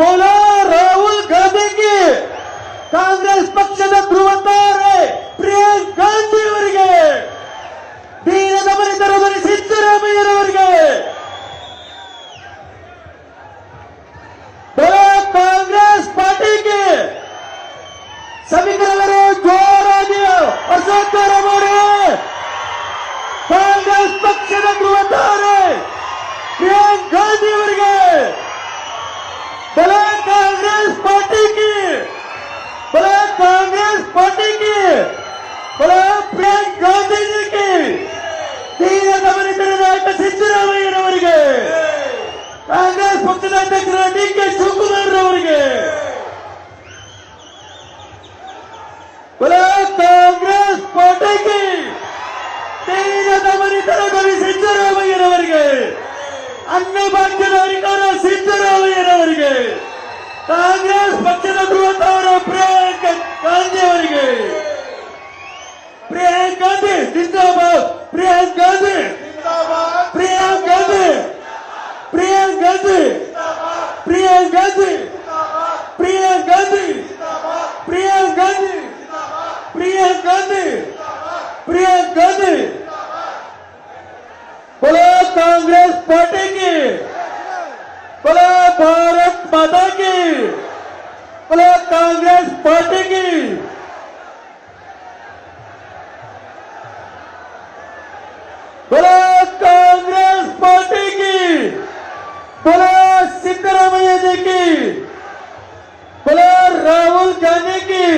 बोलो राहुल गांधी की ಕಾಂಗ್ರೆಸ್ ಪಕ್ಷದ ಧ್ರುವತಾರೆ ಪ್ರಿಯಾಂಕ್ ಗಾಂಧಿ ಅವರಿಗೆ ದೀನ ದಮನಿತರವರಿ ಸಿದ್ದರಾಮಯ್ಯರವರಿಗೆ ಕಾಂಗ್ರೆಸ್ ಪಾರ್ಟಿಗೆ ಸಮಿತಿರವರು ಜೋರಾಗಿ ಅಸೋಕರ मोदी की बोलो प्रियंक गांधी जी की ಗಮನಿಸಿದ ನಾಯಕ ಸಿದ್ದರಾಮಯ್ಯನವರಿಗೆ! ಕಾಂಗ್ರೆಸ್ ಪಕ್ಷದ ಅಧ್ಯಕ್ಷರ ಡಿ ಕೆ ಶಿವಕುಮಾರ್ ಅವರಿಗೆ ಕಾಂಗ್ರೆಸ್ ಪಾರ್ಟಿಗೆ! ತೀವ್ರ ಗಮನಿತರಗೊಳಿ ಸಿದ್ದರಾಮಯ್ಯನವರಿಗೆ! ಅನ್ನ ಭಾಗ್ಯದ ಅಧಿಕಾರ ಸಿದ್ದರಾಮಯ್ಯನವರಿಗೆ! ಕಾಂಗ್ರೆಸ್ ಪಕ್ಷದ ಬೃಹತ್ ಅವರ ಪ್ರೇಮ जिंदाबाद प्रियंका गांधी। प्रयास गांधी। प्रियंका गांधी। प्रयास गांधी। प्रयास गांधी। प्रयास गांधी। प्रयास गांधी। प्रयास गांधी। बोलो कांग्रेस पार्टी की। बोलो भारत माता की। बोलो कांग्रेस पार्टी की। बोले कांग्रेस पार्टी की बोले सिद्धरामैया जी की बोले राहुल गांधी की।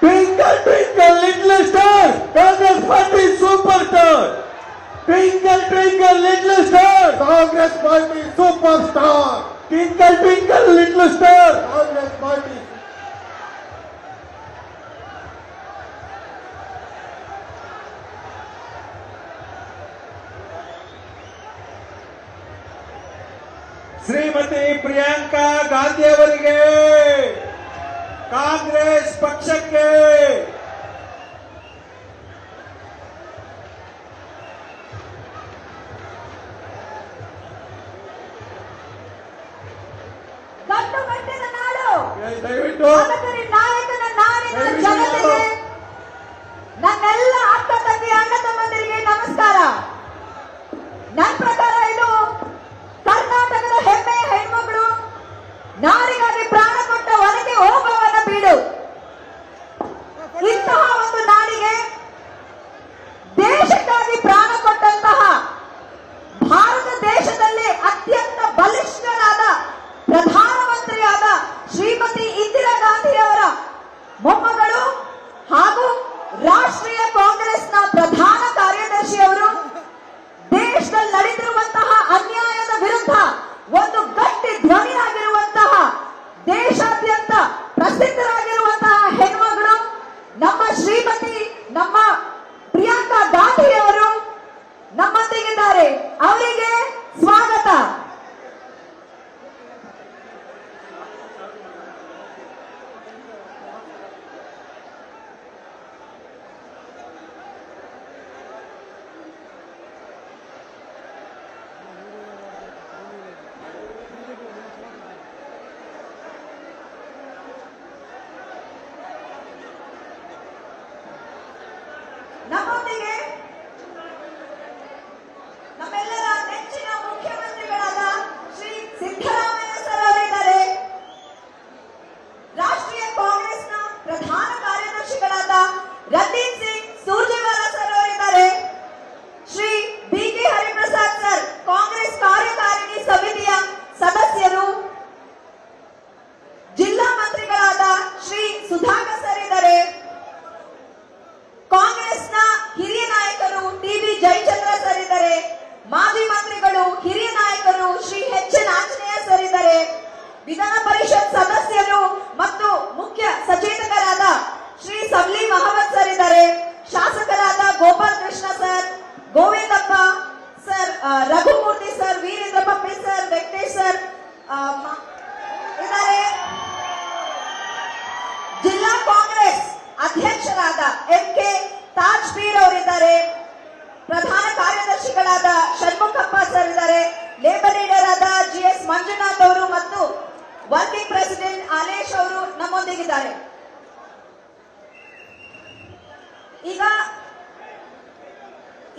Twinkle twinkle little star Congress party super star twinkle twinkle little star Congress party super star twinkle twinkle little star Congress party Shrimati Priyanka Gandhi ಅವರಿಗೆ ಕಾಂಗ್ರೆಸ್ ಪಕ್ಷಕ್ಕೆ ದಯವಿಟ್ಟು. ಪರಿಷತ್ ಸದಸ್ಯರು ಮತ್ತು ಮುಖ್ಯ ಸಚೇತಕರಾದ ಶ್ರೀ ಸಬ್ಲಿ ಮಹಮ್ಮದ್ ಸರ್ ಇದ್ದಾರೆ. ಶಾಸಕರಾದ Gopal Krishna sir, Govindappa sir Raghumurthy sir Veerendra Puppy sir, Venkatesh sir ಇದ್ದಾರೆ. ಜಿಲ್ಲಾ ಕಾಂಗ್ರೆಸ್ ಅಧ್ಯಕ್ಷರಾದ ಎಂ ಕೆ ತಾಜ್ ಪೀರ್ ಅವರಿದ್ದಾರೆ. ಪ್ರಧಾನ ಕಾರ್ಯದರ್ಶಿಗಳಾದ ಷಣ್ಮುಖಪ್ಪ ಸರ್ ಇದ್ದಾರೆ. ಲೇಬರ್ ಲೀಡರ್ ಆದ ಜಿ ಎಸ್ ಮಂಜುನಾಥ್ ಅವರು ಮತ್ತು ವರ್ಕಿಂಗ್ ಪ್ರೆಸಿಡೆಂಟ್ ಆಲೇಶ್ ಅವರು ನಮ್ಮೊಂದಿಗಿದ್ದಾರೆ. ಈಗ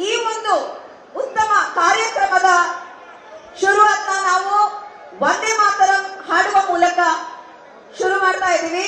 ಈ ಒಂದು ಉತ್ತಮ ಕಾರ್ಯಕ್ರಮದ ಶುರುವನ್ನ ನಾವು ವಂದೇ ಮಾತರಂ ಹಾಡುವ ಮೂಲಕ ಶುರು ಮಾಡ್ತಾ ಇದ್ದೀವಿ.